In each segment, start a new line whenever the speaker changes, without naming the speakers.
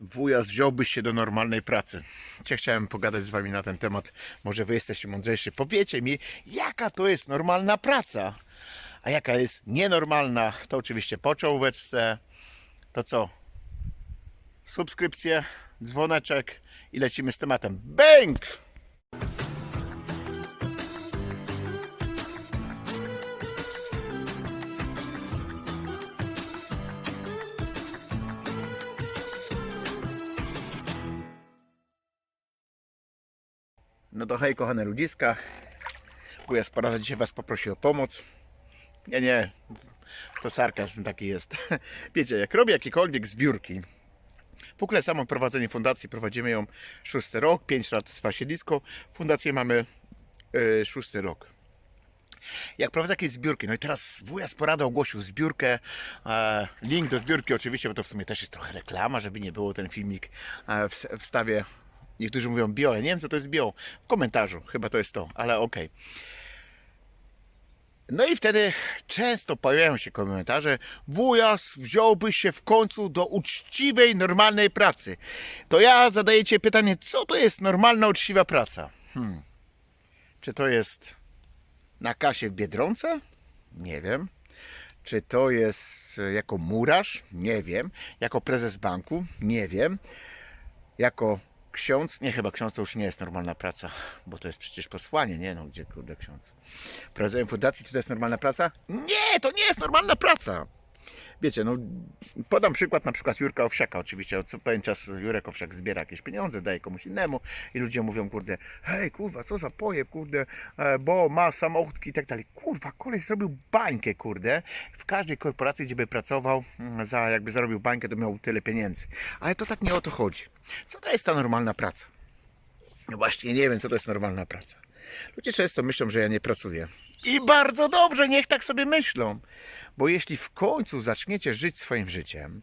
wujas, wziąłbyś się do normalnej pracy. Cię chciałem pogadać z wami na ten temat. Może wy jesteście mądrzejsi. Powiecie mi, jaka to jest normalna praca, a jaka jest nienormalna. To oczywiście po czołóweczce. To co? Subskrypcje, dzwoneczek i lecimy z tematem. Bęk! No to hej kochane ludziska. Wujas Porada dzisiaj was poprosi o pomoc. Nie, nie, to sarkazm taki jest. Wiecie, jak robię jakiekolwiek zbiórki, w ogóle samo prowadzenie fundacji, prowadzimy ją szósty rok, pięć lat trwa siedlisko, fundację mamy y, szósty rok. Jak prowadzę jakieś zbiórki, no i teraz wujas Porada ogłosił zbiórkę, e, link do zbiórki oczywiście, bo to w sumie też jest trochę reklama, żeby nie było ten filmik e, w, wstawię, niektórzy mówią bio, ja nie wiem co to jest bio, w komentarzu, chyba to jest to, ale okej. No i wtedy często pojawiają się komentarze wujas wziąłby się w końcu do uczciwej, normalnej pracy. To ja zadaję Ci pytanie, co to jest normalna, uczciwa praca? Hmm. Czy to jest na kasie w Biedronce? Nie wiem. Czy to jest jako murarz? Nie wiem. Jako prezes banku? Nie wiem. Jako ksiądz? Nie, chyba ksiądz to już nie jest normalna praca, bo to jest przecież posłanie, nie? No gdzie kurde ksiądz? Prowadzenie fundacji, czy to jest normalna praca? Nie, to nie jest normalna praca. Wiecie, no podam przykład na przykład Jurka Owsiaka oczywiście. Co pewien czas Jurek Owsiak zbiera jakieś pieniądze, daje komuś innemu i ludzie mówią, kurde, hej, kurwa, co za pojeb, kurde, e, bo ma samochód i tak dalej. Kurwa, koleś zrobił bańkę, kurde. W każdej korporacji, gdzie by pracował, mm, za jakby zarobił bańkę, to miał tyle pieniędzy. Ale to tak nie o to chodzi. Co to jest ta normalna praca? No właśnie, nie wiem, co to jest normalna praca. Ludzie często myślą, że ja nie pracuję. I bardzo dobrze, niech tak sobie myślą. Bo jeśli w końcu zaczniecie żyć swoim życiem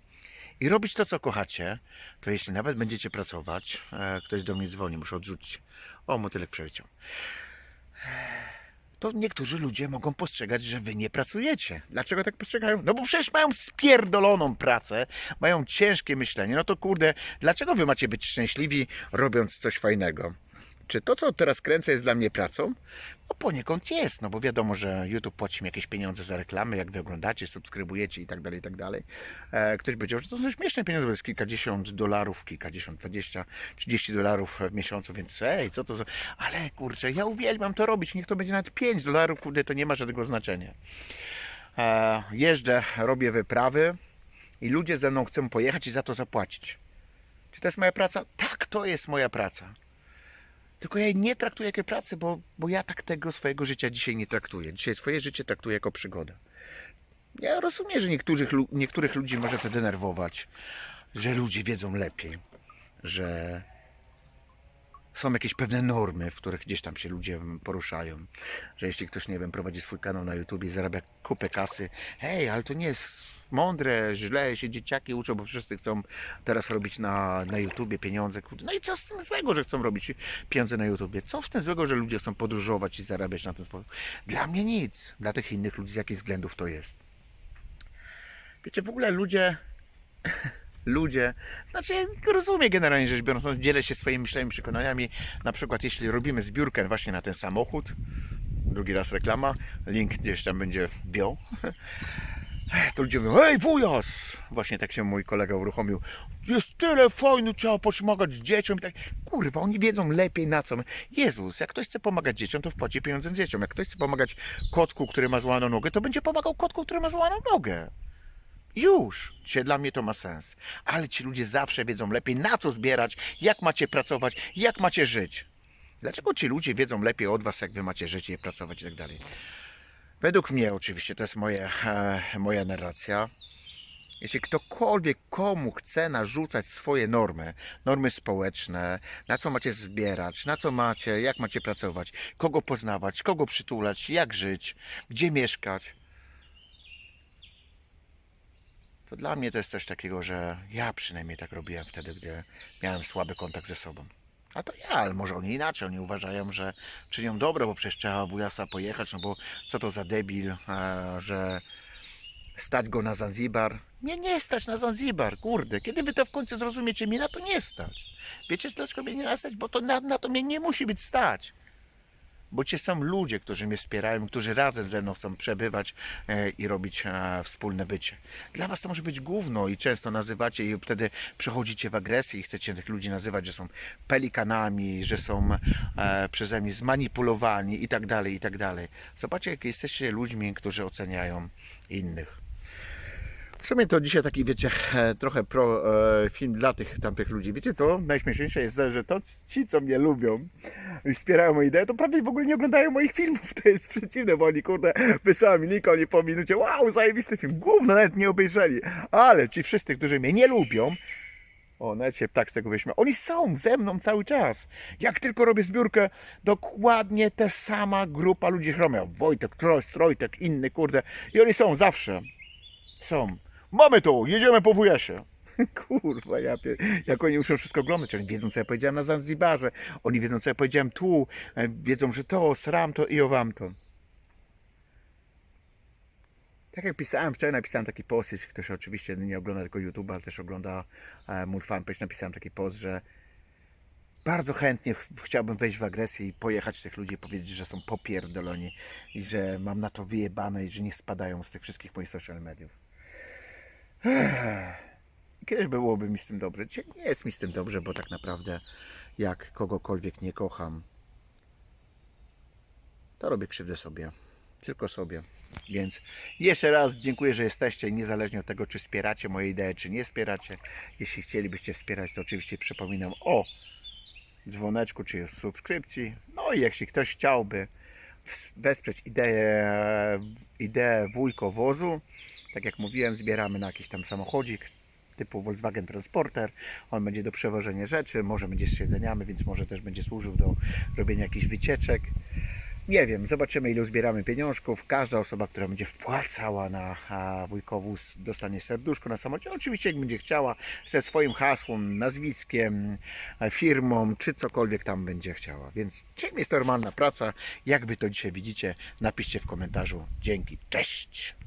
i robić to, co kochacie, to jeśli nawet będziecie pracować, e, ktoś do mnie dzwoni, muszę odrzucić. O, motylek przeleciał. To niektórzy ludzie mogą postrzegać, że wy nie pracujecie. Dlaczego tak postrzegają? No bo przecież mają spierdoloną pracę, mają ciężkie myślenie. No to kurde, dlaczego wy macie być szczęśliwi, robiąc coś fajnego? Czy to, co teraz kręcę, jest dla mnie pracą? No poniekąd jest, no bo wiadomo, że YouTube płaci mi jakieś pieniądze za reklamy, jak wy oglądacie, subskrybujecie i tak dalej, i tak dalej. E, Ktoś powiedział, że to są śmieszne pieniądze, bo to jest kilkadziesiąt dolarów, kilkadziesiąt, dwadzieścia, trzydzieści dolarów w miesiącu, więc ej, co to za... Ale kurczę, ja uwielbiam to robić, niech to będzie nawet 5 dolarów, kurde, to nie ma żadnego znaczenia. E, Jeżdżę, robię wyprawy i ludzie ze mną chcą pojechać i za to zapłacić. Czy to jest moja praca? Tak, to jest moja praca. Tylko ja jej nie traktuję jako pracy, bo, bo ja tak tego swojego życia dzisiaj nie traktuję. Dzisiaj swoje życie traktuję jako przygodę. Ja rozumiem, że niektórych, niektórych ludzi może to denerwować, że ludzie wiedzą lepiej, że są jakieś pewne normy, w których gdzieś tam się ludzie poruszają. Że jeśli ktoś, nie wiem, prowadzi swój kanał na YouTube i zarabia kupę kasy, hej, ale to nie jest mądre, źle się dzieciaki uczą, bo wszyscy chcą teraz robić na, na YouTubie pieniądze. No i co z tym złego, że chcą robić pieniądze na YouTubie? Co w tym złego, że ludzie chcą podróżować i zarabiać na ten sposób? Dla mnie nic. Dla tych innych ludzi z jakich względów to jest. Wiecie, w ogóle ludzie ludzie. Znaczy, rozumiem generalnie rzecz biorąc, no, dzielę się swoimi myślami, przekonaniami. Na przykład, jeśli robimy zbiórkę właśnie na ten samochód, drugi raz reklama, link gdzieś tam będzie w bio, to ludzie mówią, hej wujas! Właśnie tak się mój kolega uruchomił. Jest tyle fajny, trzeba pomagać dzieciom i tak. Kurwa, oni wiedzą lepiej na co. Jezus, jak ktoś chce pomagać dzieciom, to wpłaci pieniądze dzieciom. Jak ktoś chce pomagać kotku, który ma złamaną nogę, to będzie pomagał kotku, który ma złamaną nogę. Już. Dzisiaj dla mnie to ma sens. Ale ci ludzie zawsze wiedzą lepiej, na co zbierać, jak macie pracować, jak macie żyć. Dlaczego ci ludzie wiedzą lepiej od was, jak wy macie żyć i pracować i tak dalej? Według mnie oczywiście, to jest moje, e, moja narracja. Jeśli ktokolwiek komu chce narzucać swoje normy, normy społeczne, na co macie zbierać, na co macie, jak macie pracować, kogo poznawać, kogo przytulać, jak żyć, gdzie mieszkać, to dla mnie to jest coś takiego, że ja przynajmniej tak robiłem wtedy, gdy miałem słaby kontakt ze sobą. A to ja, ale może oni inaczej, oni uważają, że czynią dobre, bo przecież trzeba wujasa pojechać, no bo co to za debil, że stać go na Zanzibar Mnie nie stać na Zanzibar, kurde. Kiedy wy to w końcu zrozumiecie? Mnie na to nie stać. Wiecie dlaczego mnie nie stać? Bo to na, na to mnie nie musi być stać. Bo ci są ludzie, którzy mnie wspierają, którzy razem ze mną chcą przebywać e, i robić e, wspólne bycie. Dla was to może być gówno i często nazywacie i wtedy przechodzicie w agresję i chcecie tych ludzi nazywać, że są pelikanami, że są e, przeze mnie zmanipulowani i tak dalej, i tak dalej. Zobaczcie, jak jesteście ludźmi, którzy oceniają innych. W sumie to dzisiaj taki, wiecie, trochę pro e, film dla tych tamtych ludzi. Wiecie co? Najśmieszniejsze jest że to ci, co mnie lubią i wspierają moje idee, to prawie w ogóle nie oglądają moich filmów. To jest przeciwne, bo oni, kurde, wysłałem mi oni po minucie, wow, zajebisty film, gówno nawet nie obejrzeli. Ale ci wszyscy, którzy mnie nie lubią, o, nawet się ptak z tego wyśmiał. Oni są ze mną cały czas. Jak tylko robię zbiórkę, dokładnie ta sama grupa ludzi chromia. Wojtek, Trojtek, inny, kurde. I oni są zawsze. Są. Mamy to, jedziemy po wujasie. Kurwa, ja, pie- jak oni muszą wszystko oglądać. Oni wiedzą, co ja powiedziałem na Zanzibarze. Oni wiedzą, co ja powiedziałem tu. E, Wiedzą, że to, sram to i owam to. Tak jak pisałem wczoraj, napisałem taki post, jeśli ktoś oczywiście nie ogląda tylko YouTube, ale też ogląda e, mój fanpage, napisałem taki post, że bardzo chętnie ch- chciałbym wejść w agresję i pojechać tych ludzi i powiedzieć, że są popierdoloni i że mam na to wyjebane i że nie spadają z tych wszystkich moich social mediów. Kiedyś byłoby mi z tym dobrze. Dzisiaj nie jest mi z tym dobrze, bo tak naprawdę jak kogokolwiek nie kocham, to robię krzywdę sobie. Tylko sobie. Więc jeszcze raz dziękuję, że jesteście, niezależnie od tego, czy wspieracie moje idee, czy nie wspieracie. Jeśli chcielibyście wspierać, to oczywiście przypominam o dzwoneczku, czy subskrypcji. No i jeśli ktoś chciałby wesprzeć ideę, ideę wujkowozu, tak jak mówiłem, zbieramy na jakiś tam samochodzik typu Volkswagen Transporter. On będzie do przewożenia rzeczy, może będzie z siedzeniami, więc może też będzie służył do robienia jakichś wycieczek. Nie wiem, zobaczymy ile zbieramy pieniążków. Każda osoba, która będzie wpłacała na wujkowóz dostanie serduszko na samochodzie. Oczywiście jak będzie chciała, ze swoim hasłem, nazwiskiem, firmą, czy cokolwiek tam będzie chciała. Więc czym jest normalna praca? Jak wy to dzisiaj widzicie? Napiszcie w komentarzu. Dzięki, cześć!